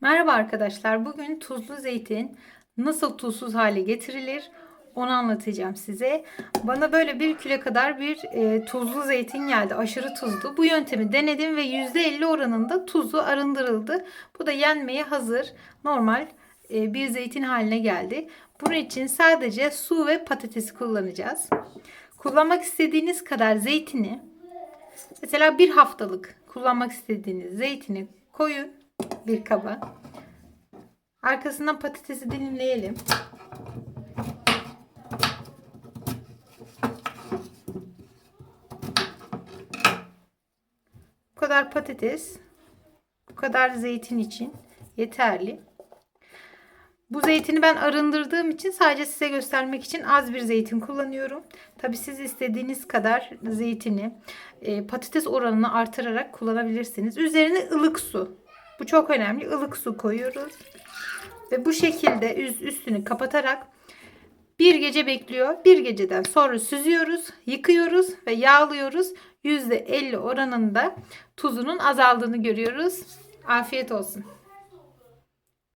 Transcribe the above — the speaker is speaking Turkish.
Merhaba arkadaşlar. Bugün tuzlu zeytin nasıl tuzsuz hale getirilir onu anlatacağım size. Bana böyle bir kilo kadar bir e, tuzlu zeytin geldi. Aşırı tuzlu. Bu yöntemi denedim ve %50 oranında tuzu arındırıldı. Bu da yenmeye hazır normal e, bir zeytin haline geldi. Bunun için sadece su ve patatesi kullanacağız. Kullanmak istediğiniz kadar zeytini mesela bir haftalık kullanmak istediğiniz zeytini koyun bir kaba. Arkasından patatesi dilimleyelim. Bu kadar patates, bu kadar zeytin için yeterli. Bu zeytini ben arındırdığım için sadece size göstermek için az bir zeytin kullanıyorum. Tabi siz istediğiniz kadar zeytini e, patates oranını artırarak kullanabilirsiniz. Üzerine ılık su. Bu çok önemli. Ilık su koyuyoruz. Ve bu şekilde üst, üstünü kapatarak bir gece bekliyor. Bir geceden sonra süzüyoruz, yıkıyoruz ve yağlıyoruz. %50 oranında tuzunun azaldığını görüyoruz. Afiyet olsun.